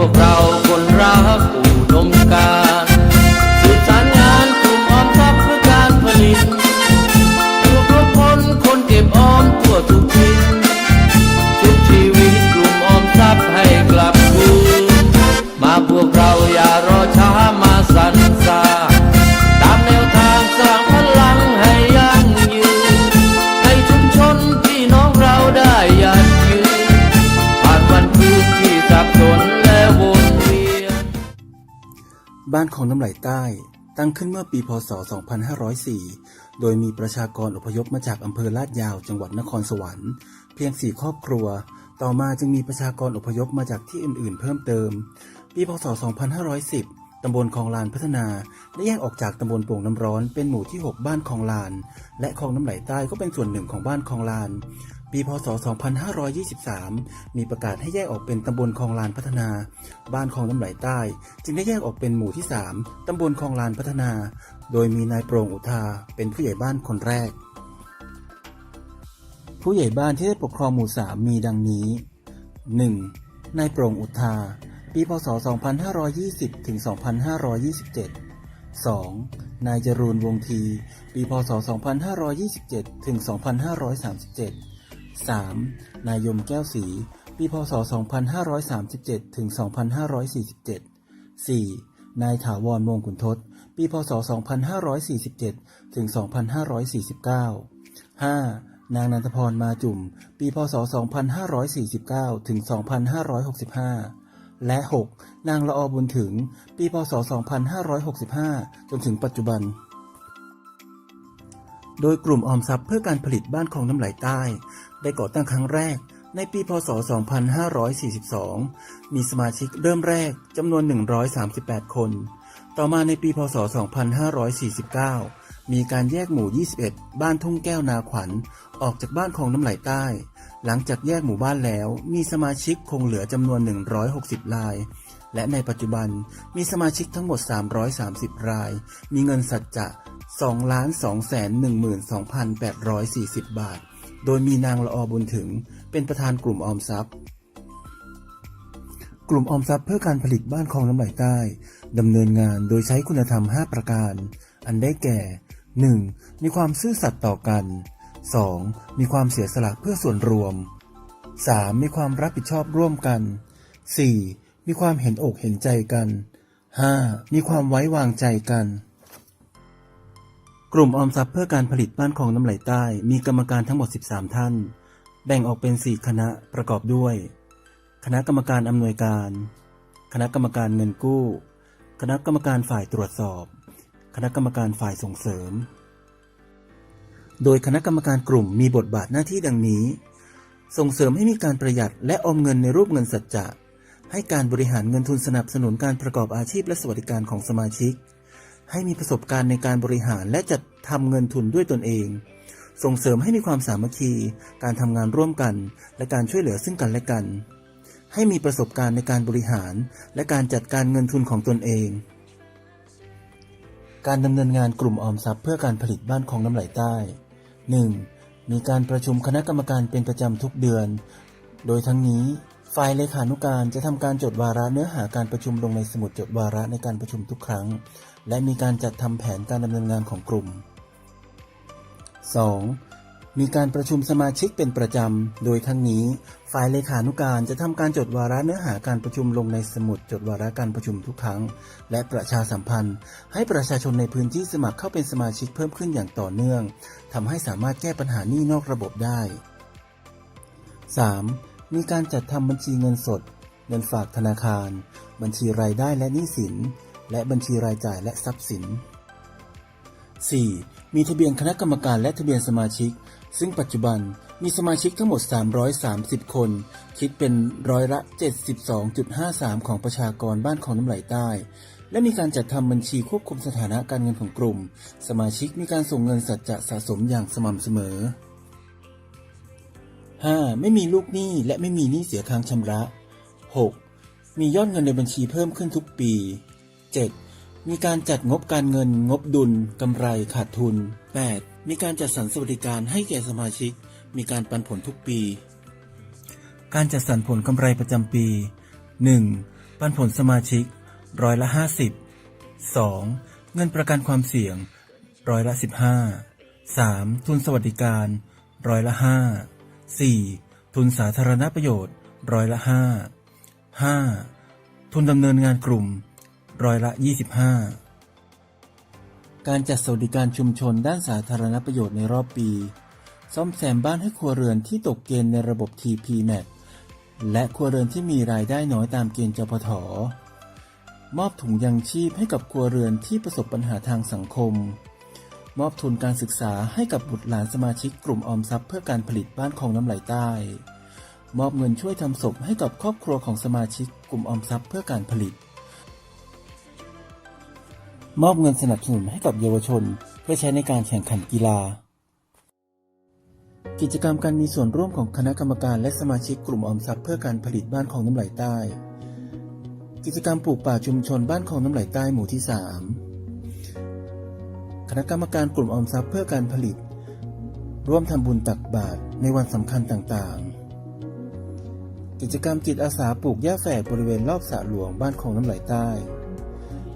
วกเราคนรัก บ้านของน้ำไหลใต้ ตั้งขึ้นเมื่อปีพศ 2504 โดยมีประชากรอพยพมาจากอำเภอลาดยาวจังหวัดนครสวรรค์ เพียง4ครอบครัว ต่อมาจึงมีประชากรอพยพมาจากที่อื่นๆ เพิ่มเติม ปีพศ 2510 ตำบลคลองลานพัฒนาได้แยกออกจากตำบลโป่งน้ำร้อนเป็นหมู่ที่ 6 บ้านคลองลาน และคลองน้ำไหลใต้ก็เป็นส่วนหนึ่งของบ้านคลองลาน ปีพศ 2523 มีประกาศให้แยกออกเป็นตำบลคลองลานพัฒนา บ้านคลองน้ำไหลใต้ จึงได้แยกออกเป็นหมู่ที่ 3 ตำบลคลองลานพัฒนา โดยมีนายโปร่งอุทาเป็นผู้ใหญ่บ้านคนแรก ผู้ใหญ่บ้านที่ได้ปกครองหมู่ 3 มีดังนี้ 1. นายโปร่งอุทา ปีพศ 2520 ถึง 2527 2. นายจรูนวงที ปีพศ 2527 ถึง 2537 3. นายยมแก้วศรีปีพศ 2537 ถึง 2547 4. นายถาวรวงขุนทศ ปีพศ 2547 ถึง 2549 5. นางนันทพรมาจุ่ม ปีพศ 2549 ถึง 2565 และ 6. นางละออบุญถึง ปีพศ 2565 จนถึงปัจจุบัน โดยกลุ่มออมทรัพย์เพื่อการผลิตบ้านของน้ำไหลใต้ ได้ก่อตั้งครั้งแรกในปี พศ 2542 มีสมาชิกเริ่มแรกจำนวน 138 คน ต่อมาในปี พศ 2549 มีการแยกหมู่ 21 บ้านทุ่งแก้วนาขวัญ ออกจากบ้านของน้ำไหลใต้ หลังจากแยกหมู่บ้านแล้ว มีสมาชิกคงเหลือจำนวน 160 ราย และในปัจจุบันมีสมาชิกทั้งหมด 330 ราย มีเงินสัจจะ 2 2 1 2 8 4 0 บาท โดยมีนางละออบุญถึง เป็นประธานกลุ่มออมทรัพย์กลุ่มออมทรัพย์เพื่อการผลิตบ้านคลองน้ำไหลใต้ดำเนินงานโดยใช้คุณธรรม 5 ประการ อันได้แก่ 1. มีความซื่อสัตย์ต่อกัน 2. มีความเสียสละเพื่อส่วนรวม 3. มีความรับผิดชอบร่วมกัน 4. มีความเห็นอกเห็นใจกัน 5. มีความไว้วางใจกัน กลุ่มออมทรัพย์เพื่อการผลิตบ้านคลองน้ำไหลใต้ มีกรรมการทั้งหมด 13 ท่าน แบ่งออกเป็น 4 คณะประกอบด้วย คณะกรรมการอำนวยการ คณะกรรมการเงินกู้ คณะกรรมการฝ่ายตรวจสอบ คณะกรรมการฝ่ายส่งเสริม โดยคณะกรรมการกลุ่มมีบทบาทหน้าที่ดังนี้ ส่งเสริมให้มีการประหยัดและออมเงินในรูปเงินสัจจะ ให้การบริหารเงินทุนสนับสนุนการประกอบอาชีพและสวัสดิการของสมาชิก ให้มีประสบการณ์ในการบริหารและจัดทำเงินทุนด้วยตนเอง ส่งเสริมให้มีความสามัคคี การทำงานร่วมกัน และการช่วยเหลือซึ่งกันและกัน ให้มีประสบการณ์ในการบริหาร และการจัดการเงินทุนของตนเอง การดำเนินงานกลุ่มออมทรัพย์เพื่อการผลิตบ้านของน้ำไหลใต้ 1. มีการประชุมคณะกรรมการเป็นประจำทุกเดือน โดยทั้งนี้ฝ่ายเลขานุการจะทำการจดวาระเนื้อหาการประชุมลงในสมุดจดวาระในการประชุมทุกครั้ง และมีการจัดทำแผนการดำเนินงานของกลุ่ม 2. มีการประชุมสมาชิกเป็นประจำ โดยทั้งนี้ ฝ่ายเลขานุการจะทำการจดวาระเนื้อหาการประชุมลงในสมุดจดวาระการประชุมทุกครั้ง และประชาสัมพันธ์ ให้ประชาชนในพื้นที่สมัครเข้าเป็นสมาชิกเพิ่มขึ้นอย่างต่อเนื่องทำให้สามารถแก้ปัญหานี้นอกระบบได้ 3. มีการจัดทำบัญชีเงินสด เงินฝากธนาคาร บัญชีรายได้และหนี้สิน และบัญชีรายจ่ายและทรัพย์สิน 4. มีทะเบียนคณะกรรมการและทะเบียนสมาชิก ซึ่งปัจจุบันมีสมาชิกทั้งหมด 330 คน คิดเป็นร้อยละ 72.53 ของประชากรบ้านของน้ำไหลใต้ และมีการจัดทำบัญชีควบคุมสถานะการเงินของกลุ่ม สมาชิกมีการส่งเงินสัจจะสะสมอย่างสม่ำเสมอ 5. ไม่มีลูกหนี้และไม่มีหนี้เสียค้างชำระ 6. มียอดเงินในบัญชีเพิ่มขึ้นทุกปี 7. มีการจัดงบการเงิน งบดุล กำไร ขาดทุน 8. มีการจัดสรรสวัสดิการให้แก่สมาชิก มีการปันผลทุกปี การจัดสรรผลกำไรประจำปี 1. ปันผลสมาชิกร้อยละ 50 2. เงินประกันความเสี่ยงร้อยละ 15 3. ทุนสวัสดิการร้อยละ 5 4. ทุนสาธารณประโยชน์ร้อยละ 5 5. ทุนดำเนินงานกลุ่มร้อยละ 25 การจัดสวัสดิการชุมชนด้านสาธารณประโยชน์ในรอบปี ซ่อมแซมบ้านให้ครัวเรือนที่ตกเกณฑ์ในระบบ TPMAT และครัวเรือนที่มีรายได้น้อยตามเกณฑ์จพทมอบถุงยังชีพให้กับครัวเรือนที่ประสบปัญหาทางสังคม มอบทุนการศึกษาให้กับบุตรหลานสมาชิกกลุ่มออมทรัพย์เพื่อการผลิตบ้านของน้ำไหลใต้ มอบเงินช่วยทำศพให้กับครอบครัวของสมาชิกกลุ่มออมทรัพย์เพื่อการผลิต มอบเงินสนับสนุนให้กับเยาวชน เพื่อใช้ในการแข่งขันกีฬา กิจกรรมการมีส่วนร่วมของคณะกรรมการและสมาชิกกลุ่มออมทรัพย์เพื่อการผลิตบ้านของน้ำไหลใต้ กิจกรรมปลูกป่าชุมชนบ้านของน้ำไหลใต้หมู่ที่ 3 คณะกรรมการกลุ่มออมทรัพย์เพื่อการผลิต ร่วมทำบุญตักบาตรในวันสำคัญต่างๆ กิจกรรมจิตอาสาปลูกหญ้าแฝกบริเวณรอบสระหลวงบ้านของน้ำไหลใต้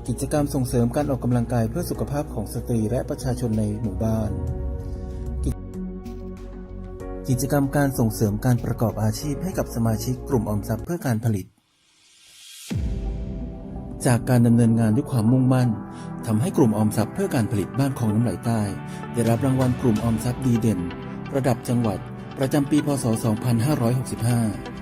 กิจกรรมส่งเสริมการออกกำลังกายเพื่อสุขภาพของสตรีและประชาชนในหมู่บ้าน กิจกรรมการส่งเสริมการประกอบอาชีพให้กับสมาชิกกลุ่มออมทรัพย์เพื่อการผลิต จากการดำเนินงานด้วยความมุ่งมั่นทำให้กลุ่มออมทรัพย์เพื่อการผลิตบ้านของน้ำไหลใต้ ได้รับรางวัลกลุ่มออมทรัพย์ดีเด่น ระดับจังหวัดประจำปี พศ 2565